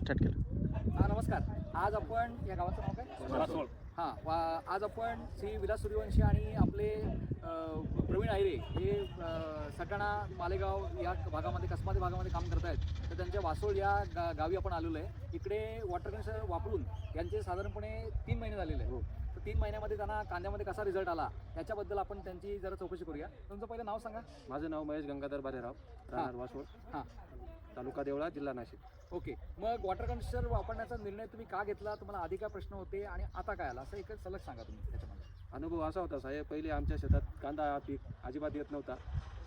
Start केलं. हा नमस्कार. आज आपण या गावाचं नाव काय? हां वा- आज आपण श्री विलास सूर्यवंशी आणि आपले अ, प्रवीण आयरे हे अ, सटाणा मालेगाव या भागामध्ये कसमादी भागामध्ये काम करत आहेत तर त्यांच्या वासोळ या गा गावी आपण आलेलो आहे. इकडे वॉटर कनेक्शन वापरून यांचे साधारणपणे तीन महिने झालेले आहेत. तर तीन महिन्यामध्ये त्यांना कांद्यामध्ये कसा रिझल्ट आला याच्याबद्दल आपण त्यांची जरा चौकशी करूया. तुमचं पहिलं नाव सांगा. माझं नाव महेश गंगाधर बारेराव राहणार वासोड हां. तालुका देवळा जिल्हा नाशिक. ओके मग वॉटर कंडिशनर वापरण्याचा निर्णय तुम्ही का घेतला? तुम्हाला आधी काय प्रश्न होते आणि आता काय आला? असं एक सलग सांगा तुम्ही त्याच्यामध्ये. अनुभव असा होता साहेब पहिले आमच्या शेतात कांदा हा पीक अजिबात येत नव्हता.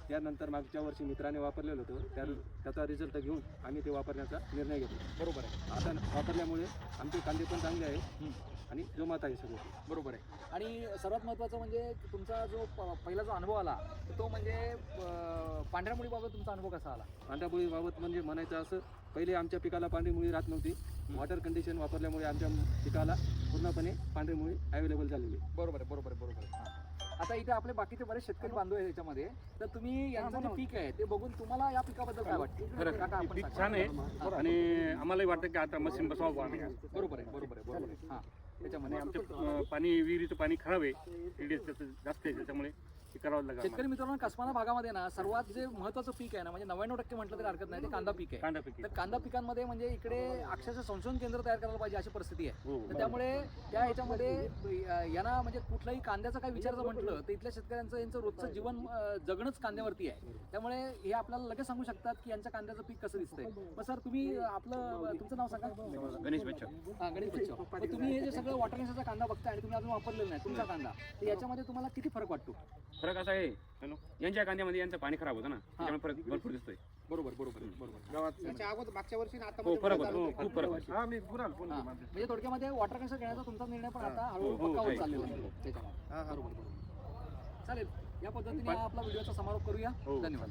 त्यानंतर मागच्या वर्षी मित्राने वापरलेलं होतं. त्या त्याचा रिझल्ट घेऊन आम्ही ते वापरण्याचा निर्णय घेतला. बरोबर आहे. आता वापरल्यामुळे आमचे कांदे पण चांगले आहे. आणि जोमात आहे सगळं. बरोबर आहे. आणि सर्वात महत्त्वाचं म्हणजे तुमचा जो प- पहिला जो अनुभव आला तो म्हणजे अं, पांढऱ्या मुळीबाबत तुमचा अनुभव कसा आला? पांढऱ्यामुळी बाबत म्हणजे म्हणायचं असं पहिले आमच्या पिकाला पांढरी मुळी राहत नव्हती. वॉटर कंडिशन वापरल्यामुळे आमच्या पिकाला पूर्णपणे पांढरी मुळी अवेलेबल झालेली. आहे. बरोबर आहे बरोबर आहे बरोबर आहे. हां. आता इथे आपले बाकीचे बरेच शेतकरी बांधव आहेत याच्यामध्ये. तर तुम्ही यांचं जे पीक आहे ते बघून तुम्हाला या पिकाबद्दल काय वाटतं? काका आपण पीक. छान आहे आणि आम्हालाही वाटतं की आता मशीन बसवावं आम्ही बरोबर आहे बरोबर आहे बरोबर आहे. हां त्याच्यामध्ये आमचं अं, पाणी विहिरीचं पाणी खराब आहे. TDS त्याचं जास्त आहे त्याच्यामुळे. करावं लागेल शेतकरी मित्रांनो कसमाना भागामध्ये ना सर्वात जे महत्वाचं पीक आहे ना म्हणजे नव्याण्णव टक्के म्हटलं तरी हरकत नाही ते कांदा पीक आहे. कांदा पिके तर कांदा पिकांमध्ये म्हणजे इकडे अक्षरशः संशोधन केंद्र तयार करायला पाहिजे अशी परिस्थिती आहे. हो. तर त्यामुळे त्या ह्याच्यामध्ये यांना म्हणजे कुठलाही कांद्याचं काही विचारायचं म्हटलं तर इथल्या शेतकऱ्यांचं यांचं रोजचं जीवन अं, जगणंच कांद्यावरती आहे. त्यामुळे हे आपल्याला लगेच सांगू शकतात की यांच्या कांद्याचं पीक कसं दिसतंय. मग सर तुम्ही आपलं तुमचं नाव सांगा. गणेश बच्चा हा गणेश बच्चाव. मग तुम्ही हे जे सगळं वॉटर कांदा बघताय आणि तुम्ही अजून वापरलेला नाही तुमचा कांदा तर याच्यामध्ये तुम्हाला किती फरक वाटतो? फरक असा आहे हॅलो. यांच्या कांद्यामध्ये यांचं पाणी खराब होतं ना त्याच्यामुळे फरक भरपूर दिसतोय. बरोबर बरोबर बरोबर. याच्या अगोदर मागच्या वर्षी आणि आता हो फरक होतो हो, खूप फरक होतो. हा, म्हणजे थोडक्यामध्ये वॉटर कनेक्शन घेण्याचा तुमचा निर्णय पण आता हळूहळू हो, पक्का होत आहे. चाललेला आहे. त्याच्यामध्ये. बरोबर बरोबर. चालेल या पद्धतीने हा आपला व्हिडिओचा समारोप करूया. हो. धन्यवाद.